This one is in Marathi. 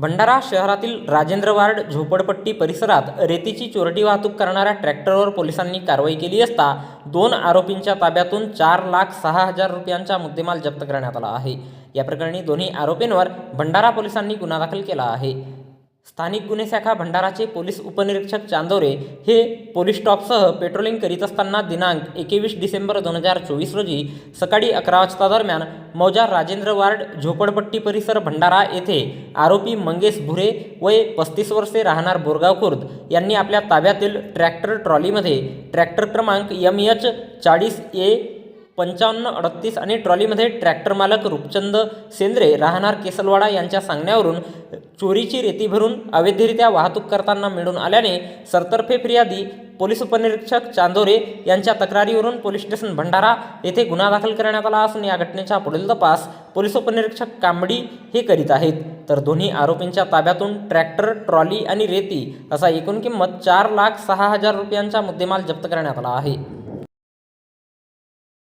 भंडारा शहरातील राजेंद्र वार्ड झोपडपट्टी परिसरात रेतीची चोरटी वाहतूक करणाऱ्या ट्रॅक्टरवर पोलिसांनी कारवाई केली असता दोन आरोपींच्या ताब्यातून चार लाख सहा हजार रुपयांचा मुद्देमाल जप्त करण्यात आला आहे. या प्रकरणी दोन्ही आरोपींवर भंडारा पोलिसांनी गुन्हा दाखल केला आहे. स्थानिक गुन्हे शाखा भंडाराचे पोलीस उपनिरीक्षक चांदोरे हे पोलीस स्टॉपसह पेट्रोलिंग करीत असताना दिनांक एकवीस डिसेंबर दोन हजार चोवीस रोजी सकाळी अकरा वाजता दरम्यान मौजा राजेंद्र वार्ड झोपडपट्टी परिसर भंडारा येथे आरोपी मंगेश भुरे वय पस्तीस वर्षे राहणार बोरगाव खुर्द यांनी आपल्या ताब्यातील ट्रॅक्टर ट्रॉलीमध्ये ट्रॅक्टर क्रमांक एम एच चाळीस ए पंचावन्न अडतीस आणि ट्रॉलीमध्ये ट्रॅक्टर मालक रूपचंद सेंद्रे राहणार केसलवाडा यांच्या सांगण्यावरून चोरीची रेती भरून अवैधरित्या वाहतूक करताना मिळून आल्याने सरतर्फे फिर्यादी पोलीस उपनिरीक्षक चांदोरे यांच्या तक्रारीवरून पोलीस स्टेशन भंडारा येथे गुन्हा दाखल करण्यात आला असून या घटनेचा पुढील तपास पोलीस उपनिरीक्षक कांबडी हे करीत आहेत. तर दोन्ही आरोपींच्या ताब्यातून ट्रॅक्टर ट्रॉली आणि रेती असा एकूण किंमत चार लाख सहा हजार रुपयांचा मुद्देमाल जप्त करण्यात आला आहे.